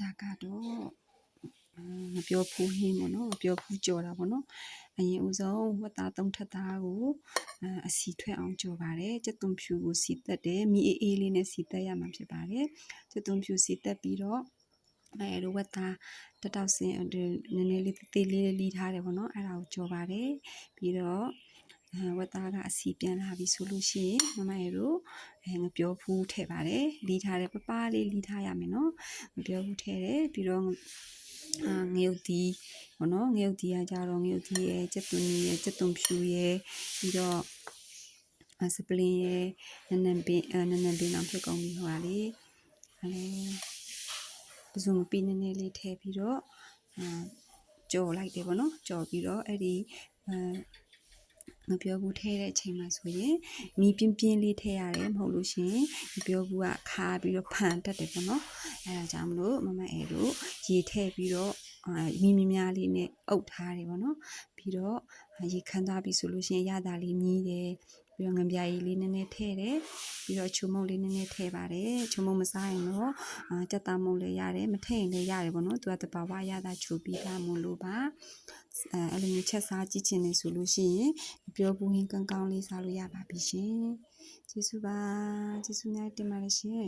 ဒါကတော့အမ်မပြောဖူးဟင်းပေါ့နော်မပြောဖူးကြော်တာပေါ့နော်အရင်ဦးဆုံးဝတ်သားသုံးထပ်သားကိုအအစီထွက်အောင်ကြော်ပါတယ်ကျက်သွန်ဖြူကိုစီတက်တယ်မီအေးအေးလေးနဲ့စီတက်ရမှာဖြစ်ပါတယ်ကျက်သွန်ဖြူစီတက်ပြီးတော့အဲလိုဝတ်သားတစ်တောက်စင်ဒီနည်းနည်းလေးတေးလေးလေးလီးထားတယ်ပေါ့နော်အဲ့ဒါကိုကြော်ပါတယ်ပြီးတော့အဲ ဝတ်သားကအစီပြန်လာပြီဆိုလို့ရှိရင်မမရေတို့အဲငပြောဖူးထည့်ပါတယ်လီးထားတယ်ပပလေးလီးထားရမယ်နော်ငပြောဖူးထည့်တယ်ပြီးတော့အာငရုတ်တီဘောနော်ငရုတ်တီကကြတော့ငရုတ်တီရဲ့ကျက်သွန်ရဲ့ကျက်သွန်ဖြူရဲ့ပြီးတော့အစပလင်းရဲ့နနန်ပင်အနနန်ပင်အောင်ဖြစ်ကုန်ပြီဟိုပါလေအဲပစုံမပီနည်းနည်းလေးထည့်ပြီးတော့အာကြော်လိုက်တယ်ပေါ့နော်ကြော်ပြီးတော့အဲ့ဒီအဲ မပြောဘူးထဲတဲ့အချိန်မှာဆိုရင်မီးပြင်းပြင်းလေးထည့်ရတယ်မဟုတ်လို့ရှရင်မပြောဘူးကခါပြီးတော့ဖန်တက်တယ်ပေါ့နော်အဲဒါကြောင့်မလို့မမအဲတို့ရေထည့်ပြီးတော့အာ မီးမများလေးနဲ့အုပ်ထားတယ်ပေါ့နော်ပြီးတော့ရေခမ်းသွားပြီဆိုလို့ရှရင်ရတာလေးမြည်တယ်ပြီးတော့ငံပြားရည်လေးနည်းနည်းထည့်တယ်ပြီးတော့ချုံမုတ်လေးနည်းနည်းထည့်ပါတယ်ချုံမုတ်မစားရင်တော့အာကြက်သားမုတ်လည်းရတယ်မထည့်ရင်လည်းရတယ်ပေါ့နော်သူကတဘာဝရတာချိုပြီးသားမလို့ပါအဲအဲ့လိုမျိုးချက်စားကြည့်ချင်နေဆိုလို့ရှိရင်ပြောဘူးဟင်းကောင်းကောင်းလေးစားလို့ရပါပြီရှင်ကျေးဇူးပါကျေးဇူးများတင်ပါတယ်ရှင်